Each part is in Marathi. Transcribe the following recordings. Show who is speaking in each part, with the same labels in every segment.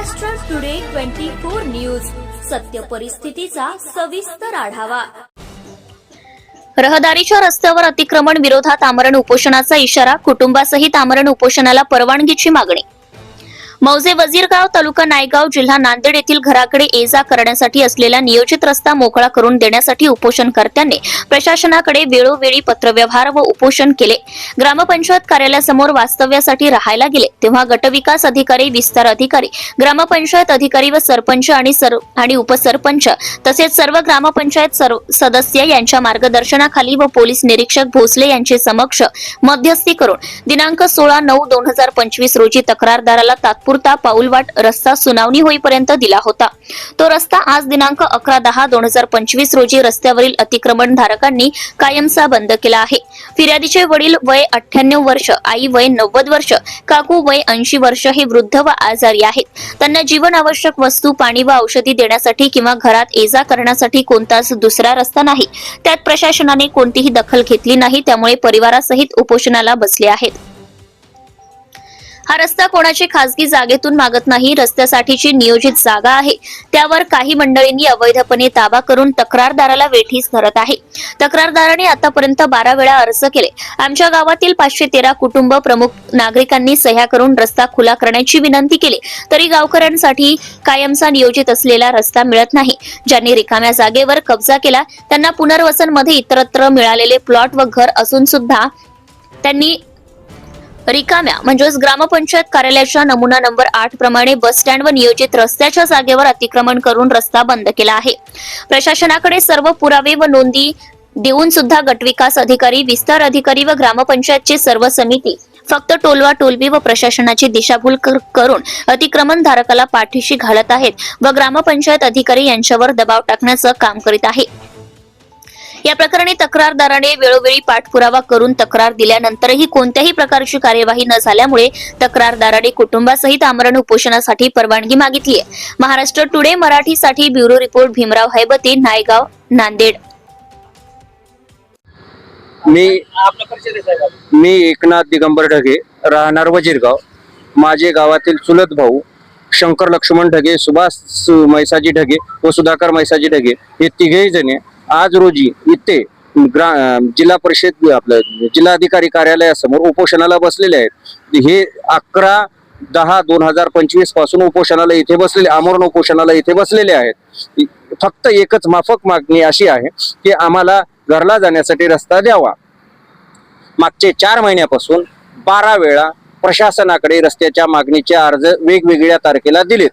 Speaker 1: Maharashtra today twenty four news सत्य परिस्थितीचा सविस्तर आढावा.
Speaker 2: रहदारीच्या रस्त्यावर अतिक्रमण विरोधात आमरण उपोषणाचा इशारा कुटुंबासहित आमरण उपोषणाला परवानगीची मागणी. मौजे वजीरगाव तालुका नायगाव जिल्हा नांदेड येथील घराकडे ये जा करण्यासाठी असलेला नियोजित रस्ता मोकळा करून देण्यासाठी उपोषणकर्त्यांनी प्रशासनाकडे वेळोवेळी पत्रव्यवहार व उपोषण केले. ग्रामपंचायत कार्यालयासमोर वास्तव्यासाठी राहायला गेले. तेव्हा गटविकास अधिकारी विस्तार अधिकारी ग्रामपंचायत अधिकारी व सरपंच आणि सर आणि उपसरपंच तसेच सर्व ग्रामपंचायत सर्व सदस्य यांच्या मार्गदर्शनाखाली व पोलीस निरीक्षक भोसले यांचे समक्ष मध्यस्थी करून दिनांक सोळा नऊ दोन हजार पंचवीस रोजी तक्रारदाराला तात्पुरता पाऊलवाट रस्ता सुनावणी होईपर्यंत दिला होता. तो रस्ता आज दिनांक अकरा दहा दोन हजार पंचवीस रोजी रस्त्यावरील अतिक्रमण धारकांनी कायमचा बंद केला आहे. फिर्यादीचे वडील वय अठ्ठ्याण्णव वर्ष आई वय नव्वद वर्ष काकू वय ऐंशी वर्ष हे वृद्ध व आजारी आहेत. त्यांना जीवन आवश्यक वस्तू पाणी व औषधी देण्यासाठी किंवा घरात ये जा करण्यासाठी कोणताच दुसरा रस्ता नाही. त्यात प्रशासनाने कोणतीही दखल घेतली नाही त्यामुळे परिवारासहित उपोषणाला बसले आहेत. हा रस्ता कोणाची खासगी जागेतून मागत नाही रस्त्यासाठीची नियोजित जागा आहे. त्यावर काही मंडळींनी अवैधपणे ताबा करून तक्रारदाराला वेठीस धरत आहे. तक्रारदाराने आतापर्यंत बारा वेळा अर्ज केले. आमच्या गावातील पाचशे तेरा कुटुंब प्रमुख नागरिकांनी सह्या करून रस्ता खुला करण्याची विनंती केली. तरी गावकऱ्यांसाठी कायमचा नियोजित असलेला रस्ता मिळत नाही. ज्यांनी रिकाम्या जागेवर कब्जा केला त्यांना पुनर्वसनमध्ये इतरत्र मिळालेले प्लॉट व घर असून सुद्धा त्यांनी रिकाम्या. म्हणजेच ग्रामपंचायत कार्यालयाच्या नमुना नंबर आठ प्रमाणे बस स्टँड व नियोजित रस्त्याच्या जागेवर अतिक्रमण करून रस्ता बंद केला आहे. प्रशासनाकडे सर्व पुरावे व नोंदी देऊन सुद्धा गटविकास अधिकारी विस्तार अधिकारी व ग्रामपंचायतची सर्व समिती फक्त टोलवा टोलवी व प्रशासनाची दिशाभूल करून अतिक्रमण धारकाला पाठीशी घालत आहेत व ग्रामपंचायत अधिकारी यांच्यावर दबाव टाकण्याचं काम करीत आहे. या प्रकरणी तक्रारदाराने वेळोवेळी पाठपुरावा करून तक्रार दिल्यानंतरही कोणत्याही प्रकारची कार्यवाही न झाल्यामुळे तक्रारदाराने कुटुंबासहित आमरण उपोषणासाठी परवानगी मागितली आहे. महाराष्ट्र टुडे मराठीसाठी ब्युरो रिपोर्ट भीमराव हैबती नायगाव नांदेड.
Speaker 3: मी मी एकनाथ दिगंबर ढगे राहणार वजीरगाव. माझे गावातील चुलत भाऊ शंकर लक्ष्मण ढगे सुभाष सु- मैसाजी ढगे व सुधाकर मैसाजी ढगे हे तिघेही जणे आज रोजी इथे ग्रा जिल्हा परिषद आपलं जिल्हाधिकारी कार्यालयासमोर उपोषणाला बसलेले आहेत. हे अकरा दहा दोन हजार पंचवीसपासून उपोषणाला इथे बसलेले आमरण उपोषणाला इथे बसलेले आहेत. फक्त एकच माफक मागणी अशी आहे की आम्हाला घरला जाण्यासाठी रस्ता द्यावा. मागचे चार महिन्यापासून बारा वेळा प्रशासनाकडे रस्त्याच्या मागणीचे अर्ज वेगवेगळ्या तारखेला दिलेत.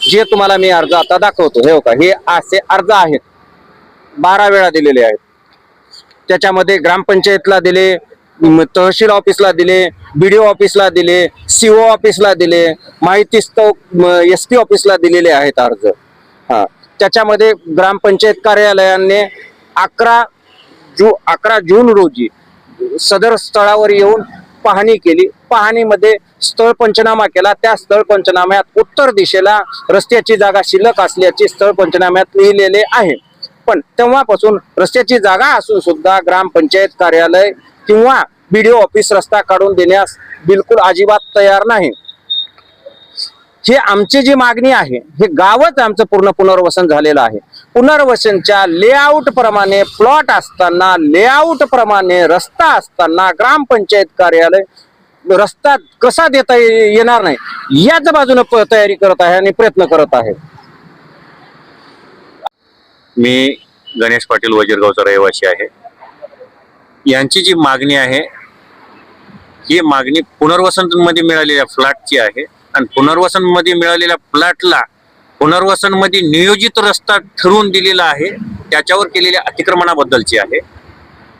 Speaker 3: जे तुम्हाला मी अर्ज आता दाखवतो हे हो का हे असे अर्ज आहेत. बारा वेळा दिलेले आहेत. त्याच्यामध्ये ग्रामपंचायतला दिले तहसील ऑफिसला दिले बीडीओ ऑफिसला दिले सीओ ऑफिसला दिले माहिती एस पी ऑफिसला दिलेले आहेत अर्ज. हा. त्याच्यामध्ये ग्रामपंचायत कार्यालयाने अकरा जू अकरा जून रोजी सदर स्थळावर येऊन पाहणी केली. पाहणीमध्ये स्थळ पंचनामा केला. त्या स्थळ पंचनाम्यात उत्तर दिशेला रस्त्याची जागा शिल्लक असल्याचे स्थळ पंचनाम्यात लिहिलेले आहे. पण तेव्हापासून रस्त्याची जागा असून सुद्धा ग्रामपंचायत कार्यालय किंवा बीडीओ ऑफिस रस्ता काढून देण्यास बिलकुल अजिबात तयार नाही. हे आमची जी मागणी आहे हे गावच आमचं पूर्ण पुनर्वसन झालेलं आहे. पुनर्वसनच्या लेआउट प्रमाणे प्लॉट असताना लेआउट प्रमाणे रस्ता असताना ग्रामपंचायत कार्यालय रस्ता कसा देता येणार नाही याच बाजूने तयारी करत आहे आणि प्रयत्न करत आहे.
Speaker 4: मी गणेश पाटील वजीरगावचा रहिवासी आहे. यांची जी मागणी आहे ही मागणी पुनर्वसनमध्ये मिळालेल्या फ्लॅटची आहे आणि पुनर्वसनमध्ये मिळालेल्या फ्लॅटला पुनर्वसनमध्ये नियोजित रस्ता ठरवून दिलेला आहे त्याच्यावर केलेल्या अतिक्रमणाबद्दलची आहे.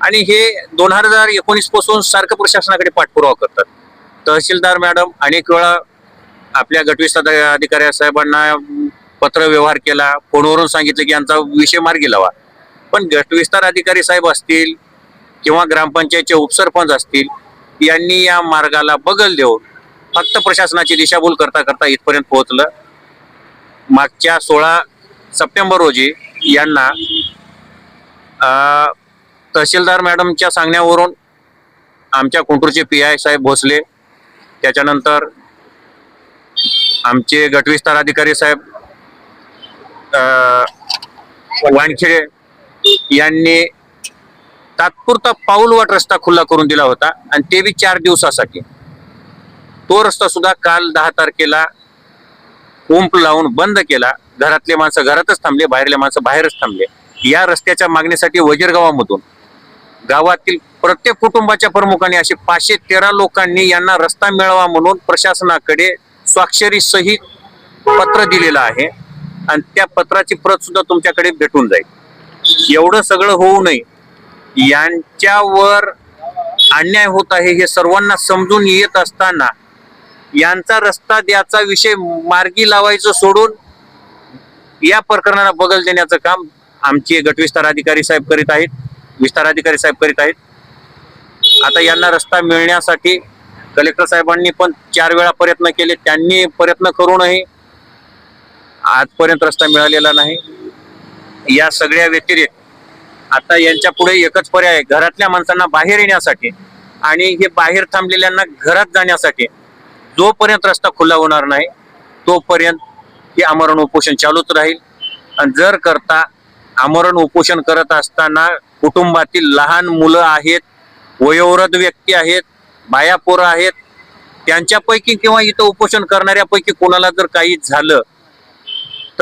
Speaker 4: आणि हे दोन हजार एकोणीसपासून सारखं प्रशासनाकडे पाठपुरावा करतात. तहसीलदार मॅडम अनेक वेळा आपल्या गटविस्तार अधिकाऱ्या साहेबांना पत्र व्यवहार केला फोनवरून सांगितलं की यांचा विषय मार्गी लावा. पण गटविस्तार अधिकारी साहेब असतील किंवा ग्रामपंचायतचे उपसरपंच असतील यांनी या मार्गाला बगल देऊन फक्त प्रशासनाची दिशाभूल करता करता इथपर्यंत पोहोचलं. मागच्या सोळा सप्टेंबर रोजी यांना तहसीलदार मॅडमच्या सांगण्यावरून आमच्या कुंटूरचे पी आय साहेब भोसले त्याच्यानंतर आमचे गटविस्तार अधिकारी साहेब वानखेडे यांनी तात्पुरता पाऊलवाट रस्ता खुला करून दिला होता आणि ते बी चार दिवसासाठी. तो रस्ता सुद्धा काल दहा तारखेला कुंप लावून बंद केला. घरातले माणसं घरातच थांबले बाहेरले माणसं बाहेरच थांबले. या रस्त्याच्या मागणीसाठी वजीरगावामधून गावातील प्रत्येक कुटुंबाच्या प्रमुखांनी असे पाचशे तेरा लोकांनी यांना रस्ता मिळावा म्हणून प्रशासनाकडे स्वाक्षरी सहित पत्र दिलेलं आहे. आणि त्या पत्राची प्रत सुद्धा तुमच्याकडे भेटून जाईल. एवढं सगळं होऊ नये. यांच्यावर अन्याय होत आहे हे सर्वांना समजून येत असताना यांचा रस्ता द्याचा विषय मार्गी लावायचं सोडून या प्रकरणाला बगल देण्याचं काम आमचे गटविस्तार अधिकारी साहेब करीत आहेत. विस्तार अधिकारी साहेब करीत आहेत. आता यांना रस्ता मिळण्यासाठी कलेक्टर साहेबांनी पण चार वेळा प्रयत्न केले. त्यांनी प्रयत्न करूनही आजपर्यंत रस्ता मिळालेला नाही. या सगळ्या व्यतिरिक्त आता यांच्या पुढे एकच पर्याय आहे घरातल्या माणसांना बाहेर येण्यासाठी आणि हे बाहेर थांबलेल्यांना घरात जाण्यासाठी. जोपर्यंत रस्ता खुला होणार नाही तोपर्यंत हे आमरण उपोषण चालूच राहील. आणि जर करता आमरण उपोषण करत असताना कुटुंबातील लहान मुलं आहेत वयोवृद्ध व्यक्ती आहेत बाया पोरं आहेत त्यांच्यापैकी किंवा इथं उपोषण करणाऱ्यापैकी कोणाला जर काही झालं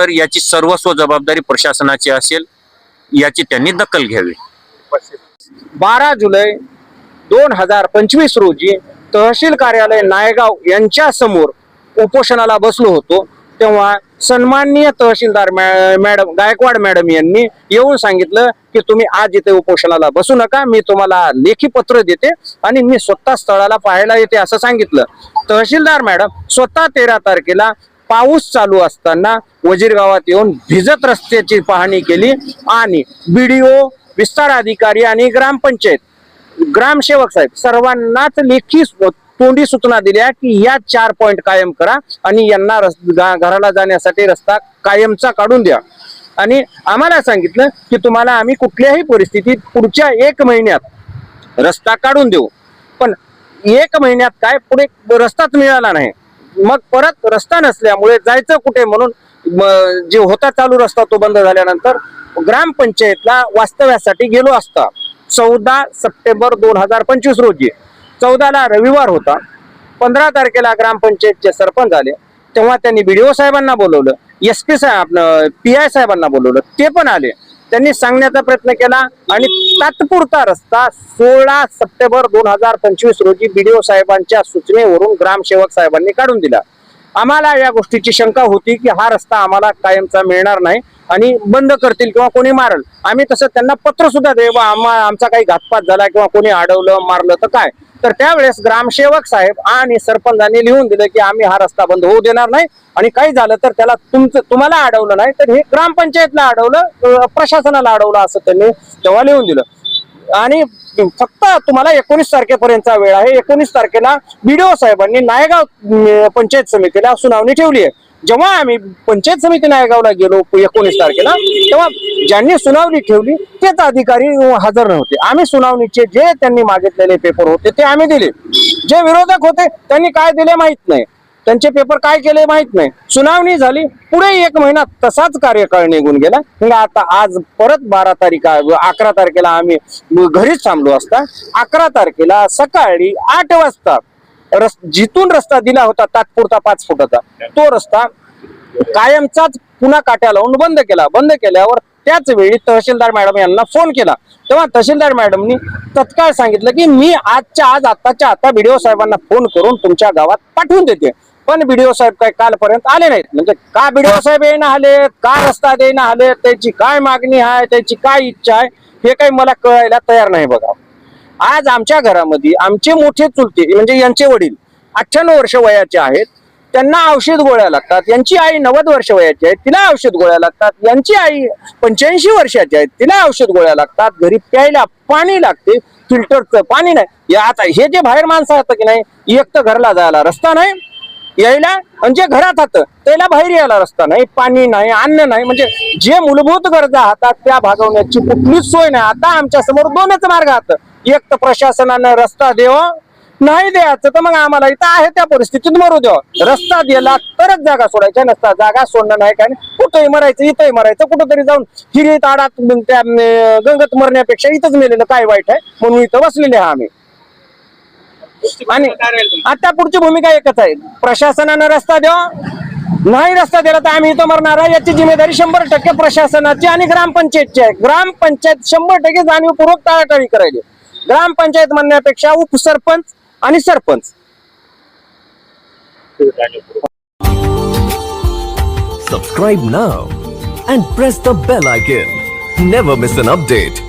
Speaker 4: तर याची सर्वस्व जबाबदारी प्रशासनाची असेल याची त्यांनी दखल घ्यावी.
Speaker 3: बारा जुलै दोन हजार पंचवीस रोजी तहसील कार्यालय नायगाव यांच्या समोर उपोषणाला बसलो होतो. तेव्हा सन्माननीय तहसीलदार मॅडम गायकवाड मॅडम यांनी येऊन सांगितलं की तुम्ही आज इथे उपोषणाला बसू नका मी तुम्हाला लेखी पत्र देते आणि मी स्वतः स्थळाला पाहायला येते असं सांगितलं. तहसीलदार मॅडम स्वतः तेरा तारखेला पाऊस चालू असताना वजीर गावात येऊन भिजत रस्त्याची पाहणी केली आणि बीडीओ विस्तार अधिकारी आणि ग्रामपंचायत. ग्रामसेवक साहेब सर्वांनाच लेखी तोंडी सूचना दिल्या की या चार पॉइंट कायम करा आणि यांना घराला जाण्यासाठी रस्ता कायमचा काढून द्या. आणि आम्हाला सांगितलं की तुम्हाला आम्ही कुठल्याही परिस्थितीत पुढच्या एक महिन्यात रस्ता काढून देऊ. पण एक महिन्यात काय पुढे रस्ताच मिळाला नाही. मग परत रस्ता नसल्यामुळे जायचं कुठे म्हणून जे होता चालू रस्ता तो बंद झाल्यानंतर ग्रामपंचायतला वास्तव्यासाठी गेलो असता. चौदा सप्टेंबर दोन हजार पंचवीस रोजी. चौदाला रविवार होता. पंधरा तारखेला ग्रामपंचायतचे सरपंच आले. तेव्हा त्यांनी बीडीओ साहेबांना बोलवलं. एस पी साहेब पी आय साहेबांना बोलवलं. ते पण आले. त्यांनी सांगण्याचा प्रयत्न केला आणि तात्पुरता रस्ता सोळा सप्टेंबर दोन हजार पंचवीस रोजी बीडीओ साहेबांच्या सूचनेवरून ग्रामसेवक साहेबांनी काढून दिला. आम्हाला या गोष्टीची शंका होती की हा रस्ता आम्हाला कायमचा मिळणार नाही आणि बंद करतील किंवा कोणी मारल. आम्ही तसं त्यांना पत्र सुद्धा दे बा आमचा काही घातपात झाला किंवा कोणी अडवलं मारलं तर काय? तर त्यावेळेस ग्रामसेवक साहेब आणि सरपंचांनी लिहून दिलं की आम्ही हा रस्ता बंद होऊ देणार नाही. आणि काही झालं तर त्याला तुमचं तुम्हाला अडवलं नाही तर हे ग्रामपंचायतला अडवलं प्रशासनाला अडवलं असं त्यांनी तेव्हा लिहून दिलं. आणि फक्त तुम्हाला एकोणीस तारखेपर्यंतचा वेळ आहे. एकोणीस तारखेला बीडीओ साहेबांनी नायगाव पंचायत समितीला सुनावणी ठेवली आहे. जेव्हा आम्ही पंचायत समिती नायगावला गेलो एकोणीस तारखेला तेव्हा ज्यांनी सुनावणी ठेवली तेच अधिकारी हजर नव्हते. आम्ही सुनावणीचे जे त्यांनी मागितलेले पेपर होते ते आम्ही दिले. जे विरोधक होते त्यांनी काय दिले माहीत नाही. त्यांचे पेपर काय केले माहीत नाही. सुनावणी झाली पुढे एक महिना तसाच कार्यकाळ निघून गेला. आता आज परत बारा तारीख अकरा तारखेला आम्ही घरीच थांबलो असता. अकरा तारखेला सकाळी आठ वाजता रस जिथून रस्ता दिला होता तात्पुरता पाच फुटाचा तो रस्ता कायमचाच पुन्हा काट्या लावून बंद केला. बंद केल्यावर त्याच वेळी तहसीलदार मॅडम यांना फोन केला. तेव्हा तहसीलदार मॅडमनी तत्काळ सांगितलं की मी आजच्या आज आताच्या आता बीडीओ साहेबांना फोन करून तुमच्या गावात पाठवून देते. पण बीडीओ साहेब काय कालपर्यंत आले नाहीत. म्हणजे का बीडीओ साहेब येणं आले का रस्ता देणं आले त्याची काय मागणी आहे? त्याची काय इच्छा आहे? हे काही मला कळायला तयार नाही बघा. आज आमच्या घरामध्ये आमचे मोठे चुलते म्हणजे यांचे वडील अठ्ठ्याण्णव वर्ष वयाचे आहेत. त्यांना औषध गोळ्या लागतात. यांची आई नव्वद वर्ष वयाची आहे तिला औषध गोळ्या लागतात. यांची आई पंच्याऐंशी वर्षाची आहे तिला औषध गोळ्या लागतात. घरी प्यायला पाणी लागते फिल्टरचं पाणी नाही. या आता हे जे बाहेर माणसं आहेत की नाही एक तर घरला जायला रस्ता नाही यायला आणि जे घरात हात त्याला बाहेर यायला रस्ता नाही पाणी नाही अन्न नाही. म्हणजे जे मूलभूत गरजा हातात त्या भागवण्याची कुठलीच सोय नाही. आता आमच्यासमोर दोनच मार्ग हात एक तर प्रशासनानं रस्ता द्यावा नाही द्यायचं तर मग आम्हाला इथं आहे त्या परिस्थितीत मरू द्या रस्ता दिला तरच जागा सोडायच्या नसता जागा सोडणं नाही काय कुठंही मरायचं इथंही मरायचं कुठंतरी जाऊन हिरी ताडात त्या गंगत मरण्यापेक्षा इथंच मेलेलं काय वाईट आहे? म्हणून इथं बसलेले आहे आम्ही. आणि आता पुढची भूमिका एकच आहे. प्रशासनानं रस्ता द्या नाही रस्ता दिला तर आम्ही इथं मरणार आहे. याची जिम्मेदारी शंभर टक्के प्रशासनाची आणि ग्रामपंचायतची आहे. ग्रामपंचायत शंभर टक्के जाणीवपूर्वक टाळाटाळी करायची ग्रामपंचायत म्हणण्यापेक्षा उपसरपंच आणि sarpanch.
Speaker 5: Subscribe now and press the bell icon never miss an update